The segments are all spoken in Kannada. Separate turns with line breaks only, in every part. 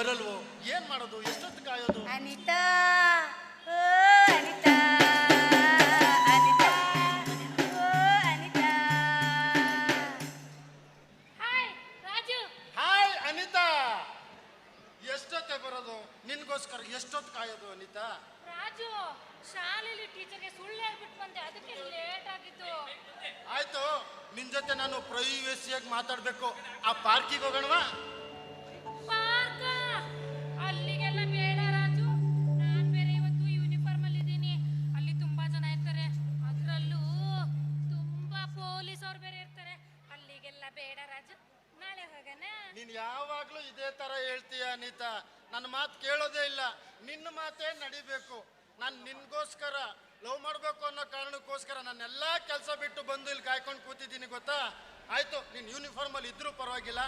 ಬರಲ್ವೋ? ಏನ್ ಮಾಡೋದು? ಎಷ್ಟೊತ್ತು ಕಾಯೋದು
ಅನಿತಾ ಓ ಅನಿತಾ ಅನಿತಾ ಓ ಅನಿತಾ.
ಹಾಯ್ ರಾಜು.
ಹಾಯ್ ಅನಿತಾ. ಎಷ್ಟೊತ್ತೆ ಬರೋದು? ನಿನ್ಗೋಸ್ಕರ ಎಷ್ಟೊತ್ತು ಕಾಯೋದು ಅನಿತಾ?
ರಾಜು ಶಾಲೆಯಲ್ಲಿ ಟೀಚರ್ಗೆ ಸುಳ್ಳು ಹೇಳ್ಬಿಟ್ಟು ಬಂದೆ. ಅದಕ್ಕೆ ಲೇಟ್ ಆಗಿತ್ತು
ಆಯ್ತು ನಿನ್ ಜೊತೆ ನಾನು ಪ್ರೈವೇಸಿಯಾಗಿ ಮಾತಾಡ್ಬೇಕು. ಆ ಪಾರ್ಕಿಗೆ ಹೋಗೋಣವಾ?
ಪೊಲೀಸ್ ಅವ್ರು ಬೇರೆ ಇರ್ತಾರೆ. ಅಲ್ಲಿಗೆಲ್ಲ ಬೇಡ ರಾಜು. ನಾಳೆ ಹೋಗೋಣ.
ನೀನ್ ಯಾವಾಗ್ಲೂ ಇದೇ ತರ ಹೇಳ್ತೀಯ ಅನಿತಾ? ನನ್ನ ಮಾತು ಕೇಳೋದೇ ಇಲ್ಲ. ನಿನ್ನ ಮಾತೇ ನಡಿಬೇಕು. ನಾನು ನಿನ್ಗೋಸ್ಕರ ಲವ್ ಮಾಡ್ಬೇಕು ಅನ್ನೋ ಕಾರಣಕ್ಕೋಸ್ಕರ ನನ್ನೆಲ್ಲಾ ಕೆಲಸ ಬಿಟ್ಟು ಬಂದು ಇಲ್ಲಿ ಕಾಯ್ಕೊಂಡು ಕೂತಿದ್ದೀನಿ ಗೊತ್ತಾ? ಆಯ್ತು ನೀನ್ ಯೂನಿಫಾರ್ಮ್ ಅಲ್ಲಿ ಇದ್ರೂ ಪರವಾಗಿಲ್ಲ.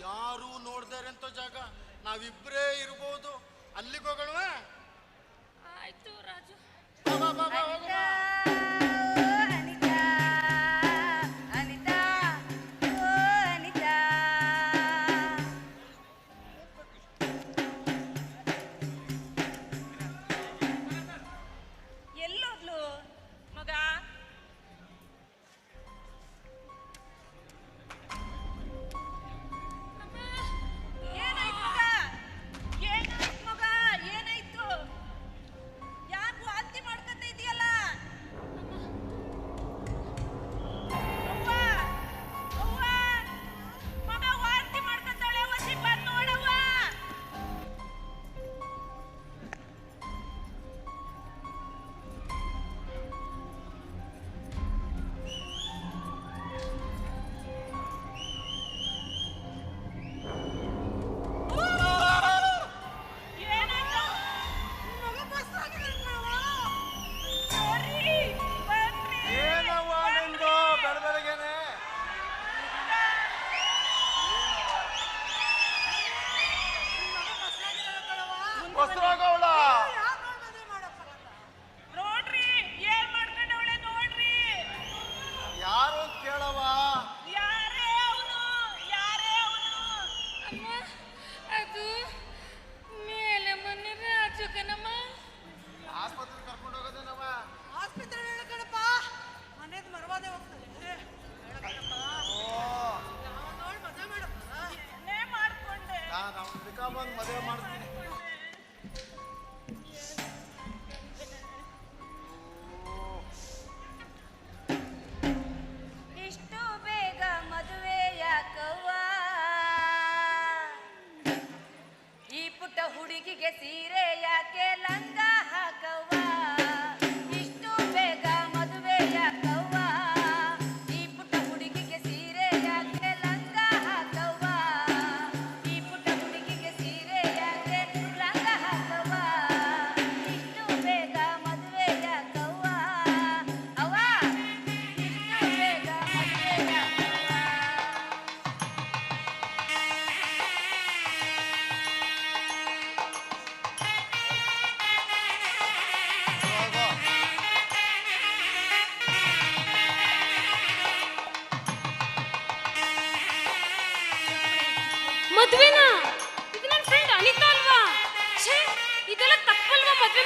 ಯಾರೂ ನೋಡ್ದಾರೆ ಅಂತ ಜಾಗ. ನಾವಿಬ್ಬರೇ ಇರ್ಬೋದು. ಅಲ್ಲಿಗೆ ಹೋಗೋಣವಾ?
ಆಯ್ತು ರಾಜು.
ಬಾ, ಬಾ, ಬಾ, ಬಾ, ಹೋಗೋಣ.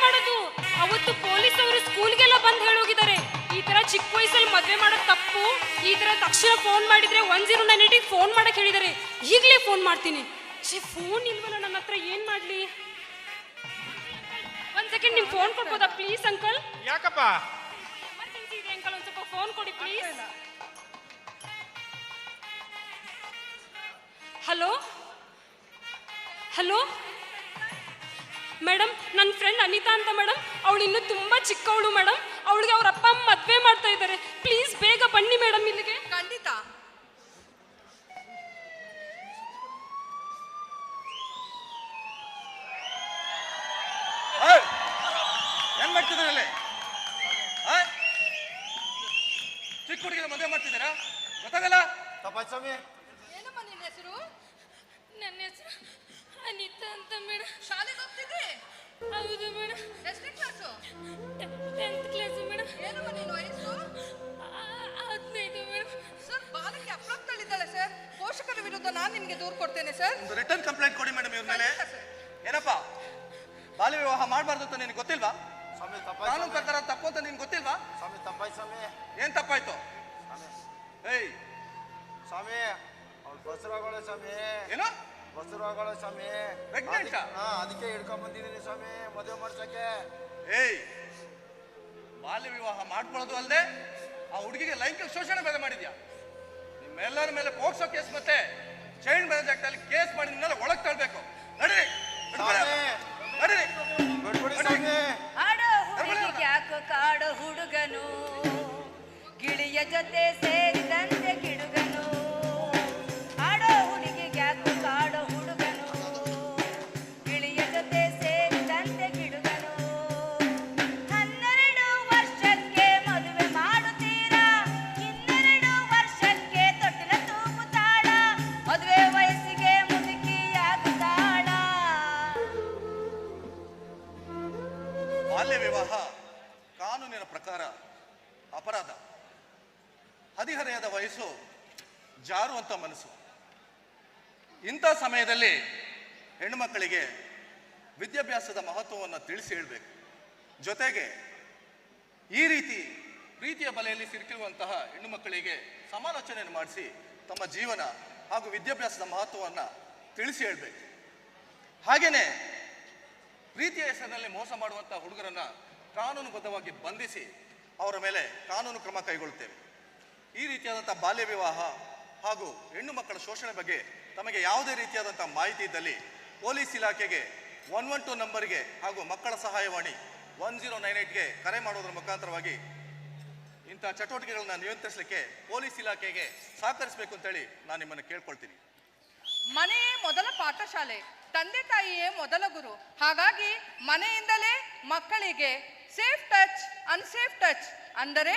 ಮಾಡೋದು. ಅವತ್ತು ಪೊಲೀಸ್ ಅವರು ಸ್ಕೂಲ್ಗೆಲ್ಲ ಬಂದು ಹೇಳೋಗಿದ್ದಾರೆ. ಈ ತರ ಚಿಕ್ಕ ವಯಸ್ಸಲ್ಲಿ ಮದ್ವೆ ಮಾಡೋದು ತಪ್ಪು. ಈ ತರ ತಕ್ಷಣ ಫೋನ್ ಮಾಡಿದ್ರೆ ಒನ್ ಜೀರೋ ನೈನ್ ಏಟಿಗೆ ಫೋನ್ ಮಾಡಕ್ ಹೇಳಿದ್ದಾರೆ. ಈಗಲೇ ಫೋನ್ ಮಾಡ್ತೀನಿ. ಛೇ ಫೋನ್ ಇಲ್ವಲ್ಲ ನನ್ನ ಹತ್ರ ಏನ್ ಮಾಡ್ಲಿ? ಒಂದ್ ಸೆಕೆಂಡ್ ನಿಮ್ ಫೋನ್ ಕೊಡ್ಬೋದಾ ಪ್ಲೀಸ್ ಅಂಕಲ್?
ಯಾಕಪ್ಪ?
ಎಮರ್ಜೆನ್ಸಿ ಇದೆ ಅಂಕಲ್ ಒಂದ್ ಸ್ವಲ್ಪ ಫೋನ್ ಕೊಡಿ ಪ್ಲೀಸ್. ಹಲೋ ಹಲೋ ಮೇಡಮ್ ನನ್ನ ಫ್ರೆಂಡ್ ಅನಿತಾ ಅಂತ ಮೇಡಮ್ ಅವಳು ಇನ್ನೂ ತುಂಬ ಚಿಕ್ಕವಳು ಮೇಡಮ್ ಅವಳಿಗೆ ಅವ್ರ ಅಪ್ಪ ಅಮ್ಮ ಮದುವೆ ಮಾಡ್ತಾ ಇದ್ದಾರೆ. ಪ್ಲೀಸ್ ಬೇಗ ಬನ್ನಿ ಮೇಡಮ್ ಇಲ್ಲಿಗೆ.
ಖಂಡಿತ.
ಏನ್ ಮಾಡ್ತಿದ್ದಾರೆ ಅಲ್ಲಿ? ಆ? ಚಿಕ್ಕ ಹುಡುಗಿನ ಮದುವೆ ಮಾಡ್ತಿದ್ದೀರಾ? ಗೊತ್ತಾಗಲ್ಲ?
ಸ್ವಾಮಿ.
ಏನಮ್ಮ ನಿನ್ನ ಹೆಸರು?
ನನ್ನ ಹೆಸರು ಅನಿತಾ ಅಂತ ಮೇಡಮ್
ಶಾಲೆಗೆ ಹೋಗ್ತಿದ್ದೆ?
ಹೌದು ಮೇಡಮ್
ಎಷ್ಟನೇ ಕ್ಲಾಸು
ಟೆಂತ್ ಕ್ಲಾಸ್ ಮೇಡಮ್
ಏನು ನೀನು ವಯಸ್ಸು?
ಹದಿನೈದು ಮೇಡಮ್
ಸರ್ ಬಾಲಕಿ ಅಪ್ರಾಪ್ತಳಿದ್ದಾಳೆ ಸರ್. ಪೋಷಕರ ವಿರುದ್ಧ ನಾನು ನಿಮಗೆ ದೂರು ಕೊಡ್ತೇನೆ ಸರ್.
ಒಂದು ರಿಟರ್ನ್ ಕಂಪ್ಲೇಂಟ್ ಕೊಡಿ ಮೇಡಮ್ ಇವ್ರ ಮೇಲೆ.
ಏನಪ್ಪ? ಬಾಲ್ಯ ವಿವಾಹ
ಮಾಡಬಾರ್ದು ಅಂತ ನಿನಗೆ ಗೊತ್ತಿಲ್ವಾ?
ಸ್ವಾಮಿ
ಕಾನೂನು ಪ್ರಕಾರ ತಪ್ಪು ಅಂತ ನಿನ್ಗೆ ಗೊತ್ತಿಲ್ವಾ?
ಸ್ವಾಮಿ ತಪ್ಪಾಯ್ ಸ್ವಾಮಿ.
ಏನು ತಪ್ಪಾಯ್ತು? ಸ್ವಾಮಿ. ಏಯ್.
ಸ್ವಾಮಿ ಅವ್ಳು ಬಸರಾಗೋಳೆ ಸ್ವಾಮಿ.
ಏನು?
ಬಸರಾಗೋಳೆ ಸ್ವಾಮಿ.
ಆ?
ಹಾ ಅದಕ್ಕೆ ಹಿಡ್ಕೊಂಡ್ ಬಂದಿದ್ದೀನಿ ಸ್ವಾಮಿ ಮದುವೆ ಮಾಡ್ಸಕ್ಕೆ.
ಏಯ್ ಬಾಲ್ಯ ವಿವಾಹ ಮಾಡ್ಕೊಳ್ಳೋದು ಅಲ್ಲದೆ ಆ ಹುಡುಗಿಗೆ ಲೈಂಗಿಕ ಶೋಷಣೆ ಬೇರೆ ಮಾಡಿದ್ಯಾ? ನಿಮ್ಮೆಲ್ಲರ ಮೇಲೆ ಪೋಕ್ಸೋ ಕೇಸ್ ಮತ್ತೆ ಚೈನ್ ಮ್ಯಾರೇಜ್ ಆಕ್ಟ್ ಅಲ್ಲಿ ಕೇಸ್ ಮಾಡಿ ನಿನ್ನೆಲ್ಲ ಒಳಗ್ ತಳ್ಬೇಕು. ನಡೀರಿ ನಡೀರಿ
ಯಾಕೋ ಕಾಡೋ ಹುಡುಗನು ಗಿಳಿಯ ಜೊತೆ ಸೇರಿದಂತೆ
ಸಮಯದಲ್ಲಿ ಹೆಣ್ಣುಮಕ್ಕಳಿಗೆ ವಿದ್ಯಾಭ್ಯಾಸದ ಮಹತ್ವವನ್ನು ತಿಳಿಸಿ ಹೇಳಬೇಕು. ಜೊತೆಗೆ ಈ ರೀತಿ ಪ್ರೀತಿಯ ಬಲೆಯಲ್ಲಿ ಸಿಲುಕಿರುವಂತಹ ಹೆಣ್ಣು ಮಕ್ಕಳಿಗೆ ಸಮಾಲೋಚನೆಯನ್ನು ಮಾಡಿಸಿ ತಮ್ಮ ಜೀವನ ಹಾಗೂ ವಿದ್ಯಾಭ್ಯಾಸದ ಮಹತ್ವವನ್ನು ತಿಳಿಸಿ ಹೇಳಬೇಕು. ಹಾಗೆಯೇ ಪ್ರೀತಿಯ ಹೆಸರಿನಲ್ಲಿ ಮೋಸ ಮಾಡುವಂಥ ಹುಡುಗರನ್ನ ಕಾನೂನುಬದ್ಧವಾಗಿ ಬಂಧಿಸಿ ಅವರ ಮೇಲೆ ಕಾನೂನು ಕ್ರಮ ಕೈಗೊಳ್ಳುತ್ತೇವೆ. ಈ ರೀತಿಯಾದಂಥ ಬಾಲ್ಯ ವಿವಾಹ ಹಾಗೂ ಹೆಣ್ಣು ಮಕ್ಕಳ ಶೋಷಣೆ ಬಗ್ಗೆ ತಮಗೆ ಯಾವುದೇ ರೀತಿಯಾದಂಥ ಮಾಹಿತಿ ಇದ್ದಲ್ಲಿ ಪೊಲೀಸ್ ಇಲಾಖೆಗೆ ಒನ್ ಒನ್ ಟು ನಂಬರ್ಗೆ ಹಾಗೂ ಮಕ್ಕಳ ಸಹಾಯವಾಣಿ ಒನ್ ಜೀರೋ ನೈನ್ ಏಟ್ಗೆ ಕರೆ ಮಾಡೋದ್ರ ಮುಖಾಂತರವಾಗಿ ಇಂಥ ಚಟುವಟಿಕೆಗಳನ್ನು ನಿಯಂತ್ರಿಸಲಿಕ್ಕೆ ಪೊಲೀಸ್ ಇಲಾಖೆಗೆ ಸಹಕರಿಸಬೇಕು ಅಂತೇಳಿ ನಾನು ನಿಮ್ಮನ್ನು ಕೇಳ್ಕೊಳ್ತೀನಿ.
ಮನೆಯೇ ಮೊದಲ ಪಾಠಶಾಲೆ, ತಂದೆ ತಾಯಿಯೇ ಮೊದಲ ಗುರು. ಹಾಗಾಗಿ ಮನೆಯಿಂದಲೇ ಮಕ್ಕಳಿಗೆ ಸೇಫ್ ಟಚ್ ಅನ್ಸೇಫ್ ಟಚ್ ಅಂದರೆ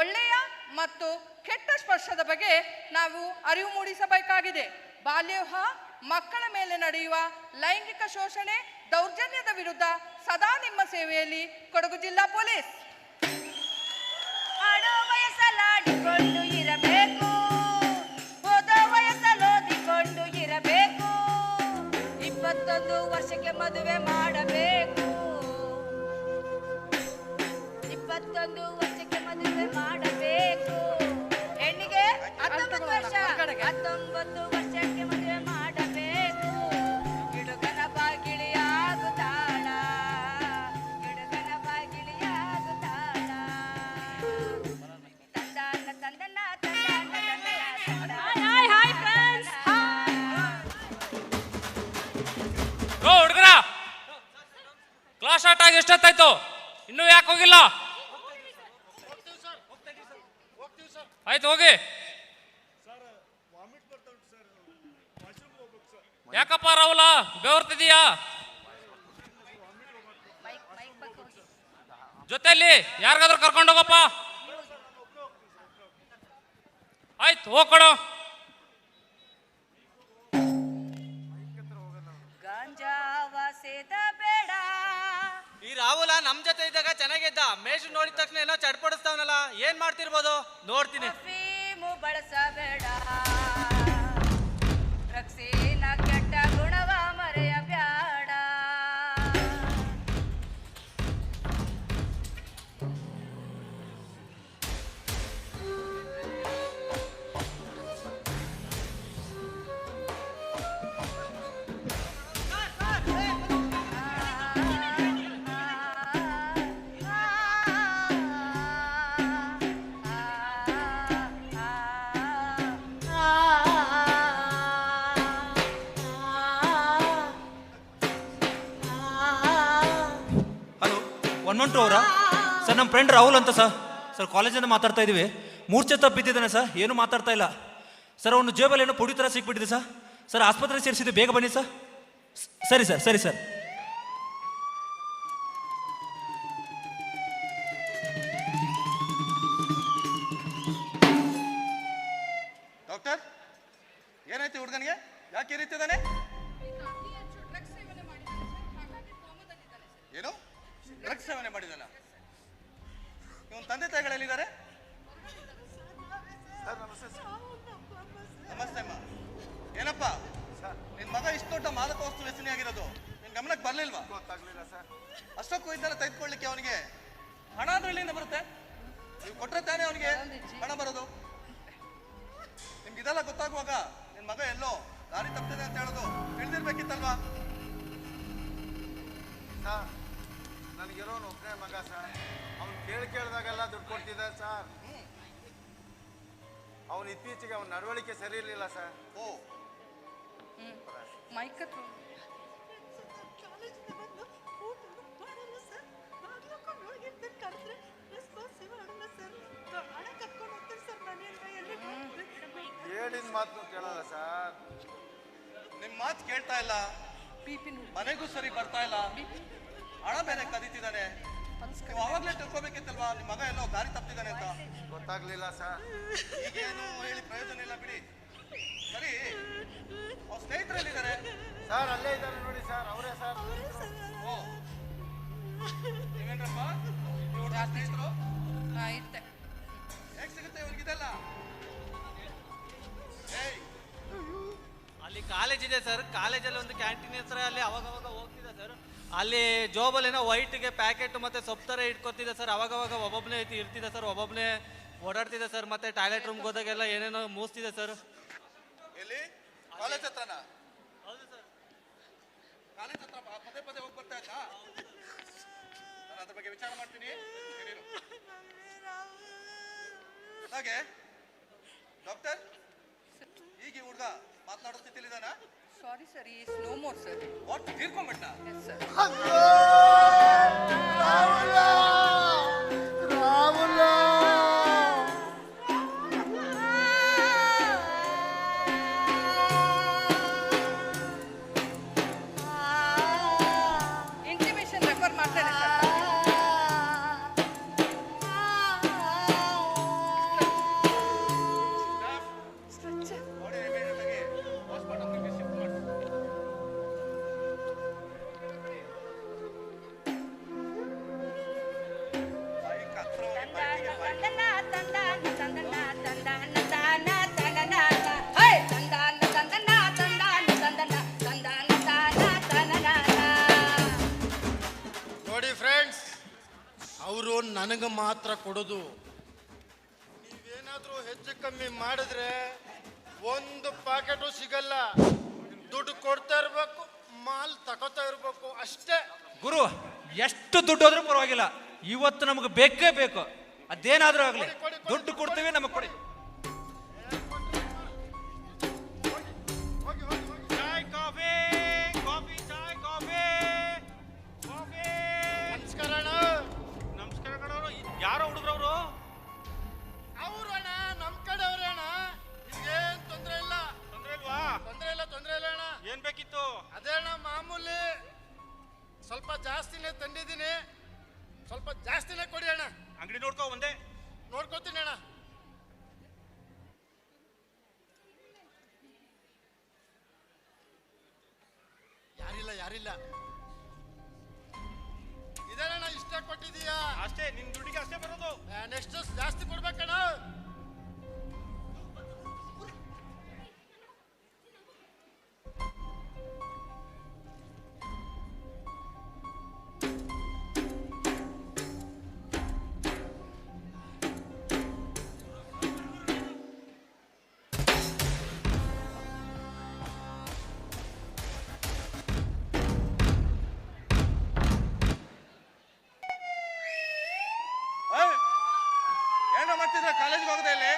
ಒಳ್ಳೆಯ ಮತ್ತು ಕೆಟ್ಟ ಸ್ಪರ್ಶದ ಬಗ್ಗೆ ನಾವು ಅರಿವು ಮೂಡಿಸಬೇಕಾಗಿದೆ. ಬಾಲ್ಯವಿವಾಹ, ಮಕ್ಕಳ ಮೇಲೆ ನಡೆಯುವ ಲೈಂಗಿಕ ಶೋಷಣೆ, ದೌರ್ಜನ್ಯದ ವಿರುದ್ಧ ಸದಾ ನಿಮ್ಮ ಸೇವೆಯಲ್ಲಿ ಕೊಡಗು ಜಿಲ್ಲಾ ಪೊಲೀಸ್.
ಇರಬೇಕು. ಇರಬೇಕು. ವರ್ಷಕ್ಕೆ ಮದುವೆ ಮಾಡಬೇಕು. ಇಪ್ಪತ್ತೊಂದು ವರ್ಷಕ್ಕೆ ಮದುವೆ ಮಾಡಬೇಕು.
ಹೋಗಿಲ್ಲ. ಆಯ್ತು ಹೋಗಿ. ಯಾಕಪ್ಪ ರಾಹುಲ ಬೆವರ್ತಿದೀಯಾ ಜೊತೆಯಲ್ಲಿ ಯಾರಿಗಾದ್ರೂ ಕರ್ಕೊಂಡು ಹೋಗಪ್ಪ? ಆಯ್ತು ಹೋಗ್ಕೊಡು.
ಗಾಂಜಾ ರಾಹುಲ ನಮ್ ಜೊತೆ ಇದ್ದಾಗ ಚೆನ್ನಾಗಿದ್ದ. ಮೇಷ್ ನೋಡಿದ ತಕ್ಷಣ ಏನೋ ಚಡ್ಪಡಿಸ್ತಾವನಲ್ಲ ಏನ್ ಮಾಡ್ತಿರ್ಬೋದು? ನೋಡ್ತೀನಿ.
ಬಳಸಬೇಡ.
ಒನ್ ಅವರ? ಸರ್ ನಮ್ಮ ಫ್ರೆಂಡ್ ರಾಹುಲ್ ಅಂತ ಸರ್. ಸರ್ ಕಾಲೇಜಿಂದ ಮಾತಾಡ್ತಾ ಇದೀವಿ. ಮೂರ್ಛೆ ತಪ್ಪಿದ್ದಾನೆ ಸರ್. ಏನು ಮಾತಾಡ್ತಾ ಇಲ್ಲ. ಸರ್, ಅವನು ಜೇಬಲ್ಲಿ ಏನೋ ಪುಡಿ ಥರ ಸಿಕ್ಬಿಟ್ಟಿದೆ ಸರ್. ಸರ್ ಆಸ್ಪತ್ರೆ ಸೇರಿಸಿದ್ದು. ಬೇಗ ಬನ್ನಿ ಸರ್. ಸರಿ ಸರ್ ಸರಿ ಸರ್.
ಮಗ ಇಷ್ಟು ದೊಡ್ಡ ಮಾದಕ ವಸ್ತು ವ್ಯಸನಿ ಆಗಿರೋದು. ನಿನ್ ಗಮನಕ್ಕೆ ಬರ್ಲಿಲ್ವಾ?
ಗೊತ್ತಾಗ್ಲಿಲ್ಲ ಸರ್.
ಅಷ್ಟಕ್ಕೂ ಇದ್ದಲ್ಲ ತೆಗೆದುಕೊಳ್ಳಿಕ್ಕೆ ಅವನಿಗೆ ಹಣ ಅದ್ರಲ್ಲಿಂದ ಬರುತ್ತೆ? ನೀವು ಕೊಟ್ಟರೆ ತಾನೇ ಅವನಿಗೆ ಹಣ ಬರೋದು? ನಿಮ್ಗೆ ಇದೆಲ್ಲ ಗೊತ್ತಾಗುವಾಗ ನಿನ್ ಮಗ ಎಲ್ಲೋ ದಾರಿ ತಪ್ಪಿದೆ ಅಂತ ಹೇಳೋದು ತಿಳಿದಿರ್ಬೇಕಿತ್ತಲ್ವಾ?
ಸರ್ ನನಗಿರೋನು ಒಬ್ಬನೇ ಮಗ ಸರ್. ಅವ್ನು ಕೇಳಿ ಕೇಳಿದಾಗೆಲ್ಲ ದುಡ್ಡು ಕೊಡ್ತಿದ್ದ ಸರ್. ಅವನು ಇತ್ತೀಚೆಗೆ ಅವನ ನಡವಳಿಕೆ ಸರಿ ಇರಲಿಲ್ಲ ಸರ್.
ಓ.
ಮೈಕ್ ಹತ್ರ
ಹೇಳಿದ ಮಾತು ಕೇಳಲ್ಲ ಸರ್.
ನಿಮ್ಮ ಮಾತು ಕೇಳ್ತಾ ಇಲ್ಲ. ಮನೆಗೂ ಸರಿ ಬರ್ತಾ ಇಲ್ಲ. ಹಣ ಬೇರೆ ಕದೀತಿದ್ದಾನೆ. ನೀವು ಅವಾಗ್ಲೇ ತಿಳ್ಕೊಬೇಕಿತ್ತಲ್ವಾ? ನಿಮ್ ಮಗ ಎಲ್ಲೋ ದಾರಿ ತಪ್ಪಿದ್ದಾನೆ ಅಂತ.
ಗೊತ್ತಾಗ್ಲಿಲ್ಲ ಸರ್.
ಈಗೇನು ಹೇಳಿ ಪ್ರಯೋಜನ ಇಲ್ಲ ಬಿಡಿ. ಸರಿ. ಸ್ನೇಹಿತರಲ್ಲಿದ್ದಾರೆ.
ಸರ್ ಅಲ್ಲೇ ಇದ್ದಾರೆ ನೋಡಿ ಸರ್ ಅವರೇ ಸರ್
ಓ. ನೀವೇನ್ರಪ್ಪ? ಇವ್ರ ಸ್ನೇಹಿತರು? ಹೇಗ್ ಸಿಗುತ್ತೆ ಇವ್ರಿಗಿದೆಲ್ಲ ಏಯ್.
ಅಲ್ಲಿ ಕಾಲೇಜ್ ಇದೆ ಸರ್ ಕಾಲೇಜಲ್ಲಿ ಒಂದು ಕ್ಯಾಂಟೀನ್ ಹತ್ರ ಅಲ್ಲಿ ಅವಾಗವಾಗ ಅವಾಗ ಹೋಗ್ತಿದೆ ಸರ್ ಅಲ್ಲಿ ಜೋಬಲ್ಲಿ ಏನೋ ವೈಟ್ಗೆ ಪ್ಯಾಕೆಟ್ ಮತ್ತೆ ಸೊಪ್ಪು ಥರ ಇಟ್ಕೊತಿದೆ ಸರ್ ಅವಾಗವಾಗ ಅವಾಗ ಒಬ್ಬೊಬ್ಬನೇ ಇರ್ತಿದೆ ಸರ್ ಒಬ್ಬೊಬ್ಬನೇ ಓಡಾಡ್ತಿದೆ ಸರ್ ಮತ್ತೆ ಟಾಯ್ಲೆಟ್ ರೂಮ್ಗೆ ಹೋದಾಗೆಲ್ಲ ಏನೇನೋ ಮೂಸ್ತಿದೆ ಸರ್
ಕಾಲೇಜ್ ಹತ್ರನಾ?
ಹೌದು ಸರ್.
ಕಾಲೇಜ್ ಹತ್ರ ಪದೇ ಪದೇ ಹೋಗಿ ಬರ್ತಾ ಇದ್ದ ನಾನು ಅದ್ರ ಬಗ್ಗೆ ವಿಚಾರ ಮಾಡ್ತೀನಿ. ಹಾಗೆ ಡಾಕ್ಟರ್ ಈಗ ಈ ಹುಡುಗ ಮಾತನಾಡೋ ಸ್ಥಿತಿಲಿದಾನ
sorry sir is no more sir
what ತೀರ್ಕೊಂಡ್ಬಿಟ್ಟ
yes sir
ನೋಡಿ ಫ್ರೆಂಡ್ಸ್ ಅವರು ನನಗೆ ಮಾತ್ರ ಕೊಡೋದು. ನೀವೇನಾದರೂ ಹೆಚ್ಚು ಕಮ್ಮಿ ಮಾಡಿದ್ರೆ ಒಂದು ಪ್ಯಾಕೆಟು ಸಿಗಲ್ಲ. ದುಡ್ಡು ಕೊಡ್ತಾ ಇರಬೇಕು ಮಾಲ್ ತಗೋತಾ ಇರಬೇಕು ಅಷ್ಟೇ.
ಗುರು ಎಷ್ಟು ದುಡ್ಡು ಹೋದ್ರೂ ಪರವಾಗಿಲ್ಲ. ಇವತ್ತು ನಮಗೆ ಬೇಕೇ ಬೇಕು. ಅದೇನಾದ್ರೂ ಆಗಲಿ. ದುಡ್ಡು ಕೊಡ್ತೀವಿ ನಮಗೆ ಕೊಡಿ.
ಯಾರಿಲ್ಲ. ಇದೆಲ್ಲ ಇದೇನಣ್ಣ ಇಷ್ಟ ಕೊಟ್ಟಿದೀಯಾ
ಅಷ್ಟೇ ನಿನ್ ದುಡ್ಡಿಗೆ ಅಷ್ಟೇ ಬರೋದು.
ನೆಕ್ಸ್ಟ್ ಜಾಸ್ತಿ ಕೊಡ್ಬೇಕಣ್ಣ?
ಏನೋ ಮಾಡ್ತಿದ್ರ ಕಾಲೇಜ್ಗೆ ಹೋಗದೆ ಇಲ್ಲಿ?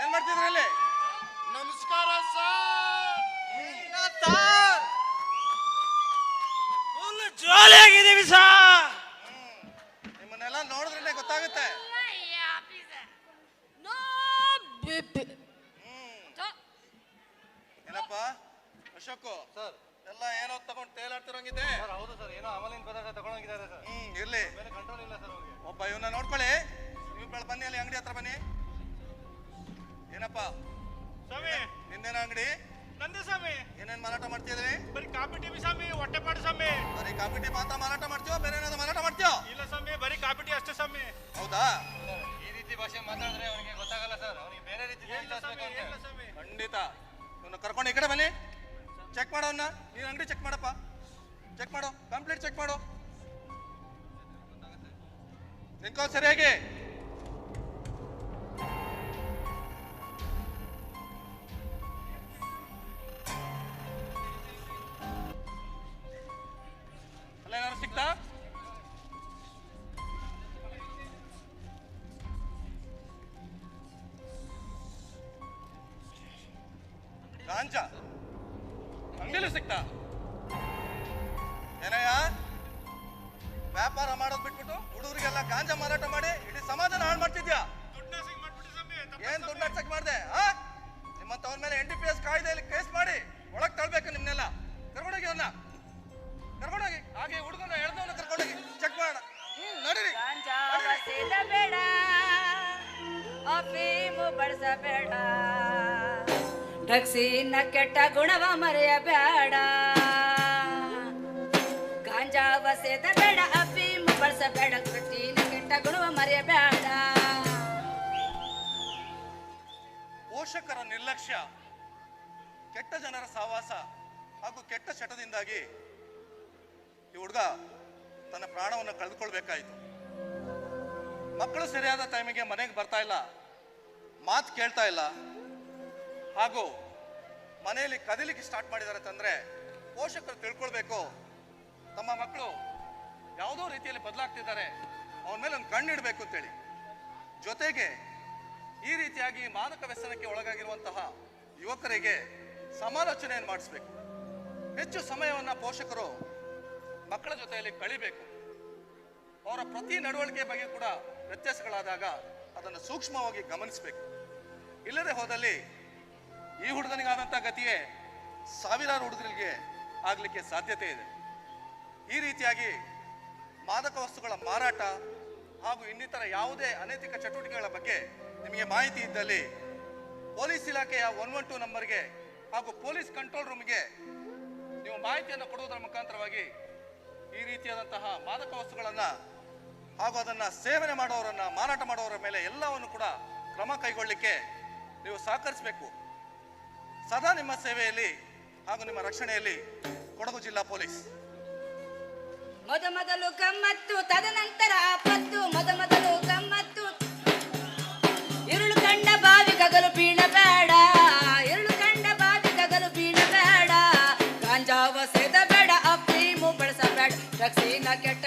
ಏನ್ ಮಾಡ್ತಿದ್ರ ಇಲ್ಲಿ?
ನಮಸ್ಕಾರ ಸರ್.
ಜಾಲಿಯಾಗಿದ್ದೀವಿ ಸರ್.
ನಿಮ್ಮನ್ನೆಲ್ಲ ನೋಡಿದ್ರೆ ಗೊತ್ತಾಗುತ್ತೆ. ಏನಪ್ಪ? ಅಶೋಕು ಸರ್. ಎಲ್ಲ ಏನೋ ತಗೊಂಡು ತೇಲಾಡ್ತಿರೋಂಗಿದೆ
ಸರ್ ಹೌದು ಸರ್. ಏನೋ ಅಮಲಿನ ಪದಾರ್ಥ ತಗೊಂಡೋಗಿದ್ದಾರೆ ಸರ್.
ಹ್ಮ್ ಇರ್ಲಿ.
ಮೇಲೆ ಕಂಟ್ರೋಲ್ ಇಲ್ಲ ಸರ್ ಅವ್ರಿಗೆ.
ಒಬ್ಬ ಇವನ್ನ ನೋಡ್ಕೊಳ್ಳಿ. ಬನ್ನಿ ಅಲ್ಲಿ ಅಂಗಡಿ ಹತ್ರ ಬನ್ನಿ. ಏನಪ್ಪ?
ಸ್ವಾಮಿ.
ನಿಂದೇನ ಅಂಗಡಿ?
ನಂದೇ ಸ್ವಾಮಿ.
ಏನೇನ್ ಮಾರಾಟ ಮಾಡ್ತಿದ್ರಿ?
ಬರೀ ಕಾಪಿ ಟಿವಿ ಸ್ವಾಮಿ ಹೊಟ್ಟೆ ಪಾಡು ಸ್ವಾಮಿ.
ಬರೀ ಕಾಫಿ ಟೀ ಮಾತ್ರ ಮಾರಾಟ ಮಾಡ್ತೀವ ಬೇರೆ ಏನಾದ್ರು ಮಾರಾಟ ಮಾಡ್ತೀವ
ಇಲ್ಲ ಸ್ವಾಮಿ ಬರೀ ಕಾಪಿ ಟೀ ಅಷ್ಟೇ ಸ್ವಾಮಿ.
ಹೌದಾ?
ಈ ರೀತಿ ಭಾಷೆ ಮಾತಾಡಿದ್ರೆ ಅವನಿಗೆ ಗೊತ್ತಾಗಲ್ಲ ಸರ್ ಅವನಿಗೆ ಬೇರೆ ರೀತಿ ಸ್ವಾಮಿ
ಖಂಡಿತ. ಇವನು ಕರ್ಕೊಂಡು ಈ ಕಡೆ ಬನ್ನಿ. ಚೆಕ್ ಮಾಡೋನ್ನ ನೀನ್ ಅಂಗಡಿ ಚೆಕ್ ಮಾಡಪ್ಪ. ಚೆಕ್ ಮಾಡು. ಕಂಪ್ಲೀಟ್ ಚೆಕ್ ಮಾಡು. ನಿಂತ್ಕೋ ಸರಿಯಾಗಿ. ಗಾಂಜಾ. ಅಂಗಡಿಲಿ ಸಿಕ್ತಾ. ಏನಯ್ಯ? ವ್ಯಾಪಾರ ಮಾಡೋದ್ ಬಿಟ್ಬಿಟ್ಟು ಹುಡುಗರಿಗೆಲ್ಲ ಗಾಂಜಾ ಮಾರಾಟ ಮಾಡಿ ಇಡೀ ಸಮಾಜನ ಹಾಳು ಮಾಡ್ತಿದ್ಯಾ? ಏನ್ ದುಡ್ಡು ಹಚ್ಚಕ್ ಮಾಡ್ದೆ ಆ? ನಿಮ್ಮಂತವ್ರ ಮೇಲೆ ಎನ್ ಡಿ ಪಿ ಎಸ್ ಕಾಯ್ದೆಯಲ್ಲಿ ಕೇಸ್ ಮಾಡಿ ಒಳಗ್ ತಳ್ಬೇಕು ನಿಮ್ನೆಲ್ಲ. ಕರ್ಕೊಂಡೋಗಿ ಅವನ್ನ ಕರ್ಕೊಂಡೋಗಿ. ಹಾಗೆ ಹುಡುಗನ ಎಳ್ದವನ್ನ ಕರ್ಕೊಂಡೋಗಿ ಚೆಕ್ ಮಾಡೋಣ ಹ್ಮ್ ನಡೀರಿ.
ಬೇಡ. ಅಫೀಮು ಬಳಸಬೇಡ ಡ್ರಗ್ಸಿನ ಕೆಟ್ಟ ಗುಣವ ಮರೆಯಬೇಡ. ಗಾಂಜಾವ ಸೇದಬೇಡ ಅಫೀಮ್ ಬಳಸಬೇಡ ಡ್ರಗ್ಸಿನ ಕೆಟ್ಟ ಗುಣವ ಮರೆಯಬೇಡ.
ಪೋಷಕರ ನಿರ್ಲಕ್ಷ್ಯ, ಕೆಟ್ಟ ಜನರ ಸಹವಾಸ ಹಾಗೂ ಕೆಟ್ಟ ಚಟದಿಂದಾಗಿ ಈ ಹುಡುಗ ತನ್ನ ಪ್ರಾಣವನ್ನು ಕಳೆದುಕೊಳ್ಬೇಕಾಯಿತು. ಮಕ್ಕಳು ಸರಿಯಾದ ಟೈಮಿಗೆ ಮನೆಗೆ ಬರ್ತಾ ಇಲ್ಲ, ಮಾತು ಕೇಳ್ತಾ ಇಲ್ಲ ಹಾಗೂ ಮನೆಯಲ್ಲಿ ಕದಲಿಕ್ಕೆ ಸ್ಟಾರ್ಟ್ ಮಾಡಿದ್ದಾರೆ ತಂದ್ರೆ ಪೋಷಕರು ತಿಳ್ಕೊಳ್ಬೇಕು. ತಮ್ಮ ಮಕ್ಕಳು ಯಾವುದೋ ರೀತಿಯಲ್ಲಿ ಬದಲಾಗ್ತಿದ್ದಾರೆ. ಅವನ ಮೇಲೆ ಒಂದು ಕಣ್ಣಿಡಬೇಕು ಅಂತೇಳಿ. ಜೊತೆಗೆ ಈ ರೀತಿಯಾಗಿ ಮಾದಕ ವ್ಯಸನಕ್ಕೆ ಒಳಗಾಗಿರುವಂತಹ ಯುವಕರಿಗೆ ಸಮಾಲೋಚನೆಯನ್ನು ಮಾಡಿಸ್ಬೇಕು. ಹೆಚ್ಚು ಸಮಯವನ್ನು ಪೋಷಕರು ಮಕ್ಕಳ ಜೊತೆಯಲ್ಲಿ ಕಳಿಬೇಕು. ಅವರ ಪ್ರತಿ ನಡವಳಿಕೆ ಬಗ್ಗೆ ಕೂಡ ವ್ಯತ್ಯಾಸಗಳಾದಾಗ ಅದನ್ನು ಸೂಕ್ಷ್ಮವಾಗಿ ಗಮನಿಸಬೇಕು. ಇಲ್ಲದೆ ಹೋದಲ್ಲಿ ಈ ಹುಡುಗನಿಗಾದಂಥ ಗತಿಯೇ ಸಾವಿರಾರು ಹುಡುಗರಿಗೆ ಆಗಲಿಕ್ಕೆ ಸಾಧ್ಯತೆ ಇದೆ. ಈ ರೀತಿಯಾಗಿ ಮಾದಕ ವಸ್ತುಗಳ ಮಾರಾಟ ಹಾಗೂ ಇನ್ನಿತರ ಯಾವುದೇ ಅನೈತಿಕ ಚಟುವಟಿಕೆಗಳ ಬಗ್ಗೆ ನಿಮಗೆ ಮಾಹಿತಿ ಇದ್ದಲ್ಲಿ ಪೊಲೀಸ್ ಇಲಾಖೆಯ ಒನ್ ಒನ್ ಟೂ ನಂಬರ್ಗೆ ಹಾಗೂ ಪೊಲೀಸ್ ಕಂಟ್ರೋಲ್ ರೂಮ್ಗೆ ನೀವು ಮಾಹಿತಿಯನ್ನು ಕೊಡುವುದರ ಮುಖಾಂತರವಾಗಿ ಈ ರೀತಿಯಾದಂತಹ ಮಾದಕ ವಸ್ತುಗಳನ್ನು ಹಾಗೂ ಅದನ್ನು ಸೇವನೆ ಮಾಡುವವರನ್ನ ಮಾರಾಟ ಮಾಡುವವರ ಮೇಲೆ ಎಲ್ಲವನ್ನು ಕೂಡ ಕ್ರಮ ಕೈಗೊಳ್ಳಲಿಕ್ಕೆ ನೀವು ಸಹಕರಿಸಬೇಕು. ಸದಾ ನಿಮ್ಮ ಸೇವೆಯಲ್ಲಿ ಹಾಗೂ ನಿಮ್ಮ ರಕ್ಷಣೆಯಲ್ಲಿ ಕೊಡಗು ಜಿಲ್ಲಾ ಪೊಲೀಸ್.
ಮೊದಮೊದಲು ಗಮ್ಮತ್ತು, ತದನಂತರ ಆಪತ್ತು. ಮೊದಮೊದಲು ಗಮ್ಮತ್ತು. ಇರುಳು ಕಂಡ ಬಾವಿ ಕಗಲು ಬೀಳಬೇಡ ಇರುಳು ಕಂಡ ಬಾವಿ ಕಗಲು ಬೀಳಬೇಡ ಗಾಂಜಾವ ಸೇದಬೇಡ ಅಪ್ಪ ಬಳಸಬೇಡ ರಕ್ಷಿನ ಕೆಟ್ಟ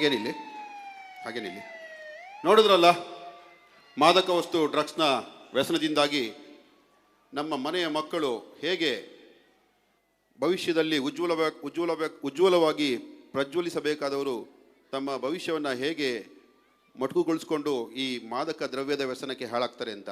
ಹಾಗೇನಿಲ್ಲಿ? ಹಾಗೇನಿಲ್ಲಿ? ನೋಡಿದ್ರಲ್ಲ ಮಾದಕ ವಸ್ತು ಡ್ರಗ್ಸ್ನ ವ್ಯಸನದಿಂದಾಗಿ ನಮ್ಮ ಮನೆಯ ಮಕ್ಕಳು ಹೇಗೆ ಭವಿಷ್ಯದಲ್ಲಿ ಉಜ್ವಲ ಉಜ್ವಲ ಉಜ್ವಲವಾಗಿ ಪ್ರಜ್ವಲಿಸಬೇಕಾದವರು ತಮ್ಮ ಭವಿಷ್ಯವನ್ನು ಹೇಗೆ ಮೊಟಕುಗೊಳಿಸ್ಕೊಂಡು ಈ ಮಾದಕ ದ್ರವ್ಯದ ವ್ಯಸನಕ್ಕೆ ಹಾಳಾಗ್ತಾರೆ ಅಂತ.